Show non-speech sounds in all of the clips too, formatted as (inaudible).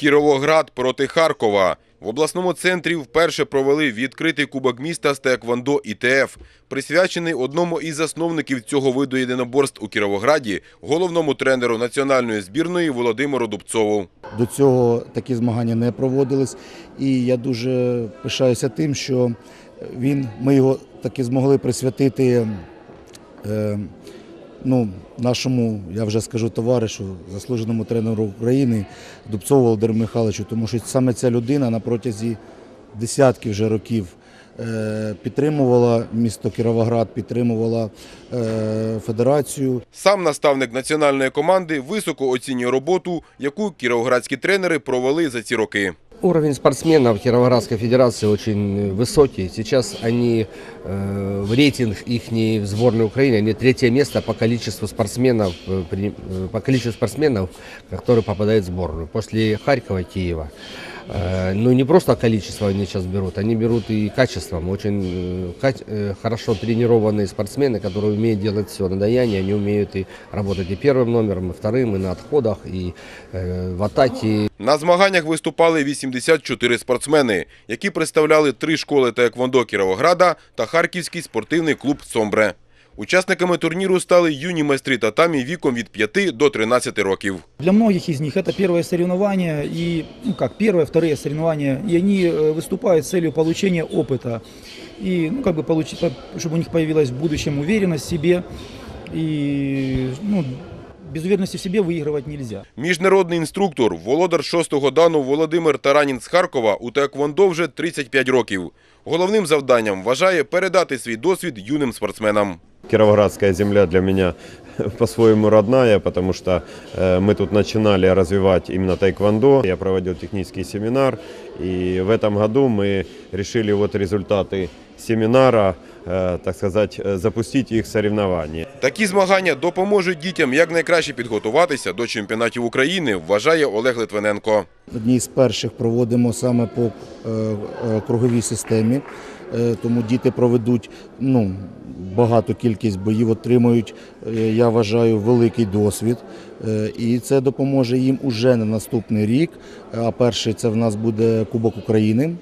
Кіровоград проти Харкова. В обласному центрі вперше провели відкритий кубок міста з Теквондо ІТФ, присвячений одному із засновників цього виду єдиноборств у Кіровограді, головному тренеру національної збірної Володимиру Дубцову. До цього такі змагання не проводились, і я дуже пишаюся тим, що він, ми його таки змогли присвятити е, ну, нашому, я вже скажу, товаришу, заслуженому тренеру України Дубцову Володимиру Михайловичу, тому що саме ця людина на протязі десятків вже років е, підтримувала місто Кіровоград, підтримувала е, федерацію. Сам наставник національної команди високо оцінює роботу, яку кіровоградські тренери провели за ці роки. Уровень спортсменов Кировоградской Федерации очень высокий. Сейчас они э, в рейтинг их в сборной Украины, они третье место по количеству спортсменов, э, при- э, по количеству спортсменов, которые попадают в сборную. После Харькова и Киева. Э, ну не просто количество они сейчас берут, они берут и качеством. Очень э, каче- э, хорошо тренированные спортсмены, которые умеют делать все на даяние, они умеют и работать и первым номером, и вторым, и на отходах, и э, в атаке, На змаганнях виступали 84 спортсмени, які представляли три школи Таеквондо Кіровограда та Харківський спортивний клуб «Сомбре». Учасниками турніру стали юні майстри татамі віком від 5 до 13 років. Для многих из них это первое соревнование, и, ну как, первое, вторые соревнования, и они э, выступают с целью получения опыта, и, ну, как бы, получить, чтобы у них появилась в будущем уверенность в себе, и, ну, без уверенности в себе выигрывать нельзя. Міжнародний інструктор, володар шостого дану Володимир Таранін з Харкова у Таеквондо вже 35 років. Головним завданням вважає передати свій досвід юним спортсменам. Кировоградская земля для меня (laughs) по-своему родная, потому что э, мы тут начинали развивать именно тайквондо. Я проводил технический семинар, и в этом году мы решили вот результаты семинара, э, так сказать, э, запустить их соревнования. Такі змагання допоможуть дітям якнайкраще підготуватися до чемпіонатів України, вважає Олег Литвиненко. Одні з перших проводимо саме по е, е, круговій системі, Е, тому діти проведуть ну, багату кількість боїв, отримують, е, я вважаю, великий досвід. Е, І це допоможе їм уже на наступний рік. А перший це в нас буде Кубок України.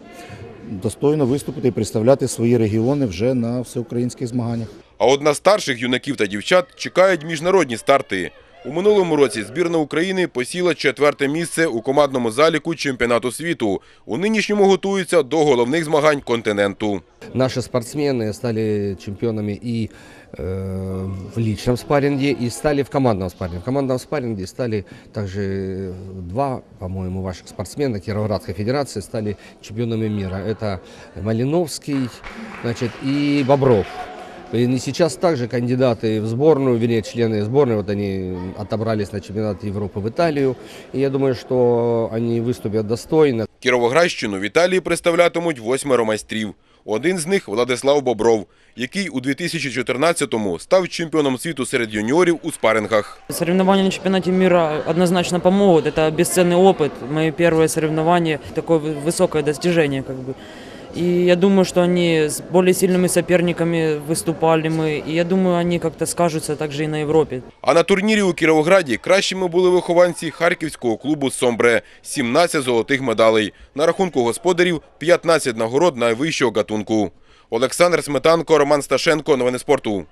Достойно виступити і представляти свої регіони вже на всеукраїнських змаганнях. А от на старших юнаків та дівчат чекають міжнародні старти. У минулому році збірна України посіла четверте місце у командному заліку чемпіонату світу. У нинішньому готуються до головних змагань континенту. Наши спортсмены стали чемпионами и э, в личном спарринге, и стали в командном спарринге. В командном спарринге стали также э, два, по-моему, ваших спортсмена Кировоградской Федерации стали чемпионами мира. Это Малиновский значит, и Бобров. И не сейчас также кандидаты в сборную, вернее, члены сборной, вот они отобрались на чемпионат Европы в Италию. И я думаю, что они выступят достойно. Кіровоградщину в Італії представлятимуть восьмеро майстрів. Один з них Владислав Бобров, який у 2014-му став чемпіоном світу серед юніорів у спарингах. Соревнования на чемпионате мира однозначно помогут. Это бесценный опыт. Мои первые соревнования, такое вы- высокое достижение. Как бы. И я думаю, что они с более сильными соперниками выступали мы. И я думаю, они как-то скажутся также и на Европе. А на турнірі у Кіровограді кращими були вихованці харківського клубу «Сомбре» – 17 золотих медалей. На рахунку господарів – 15 нагород найвищого гатунку. Олександр Сметанко, Роман Сташенко. Новини спорту.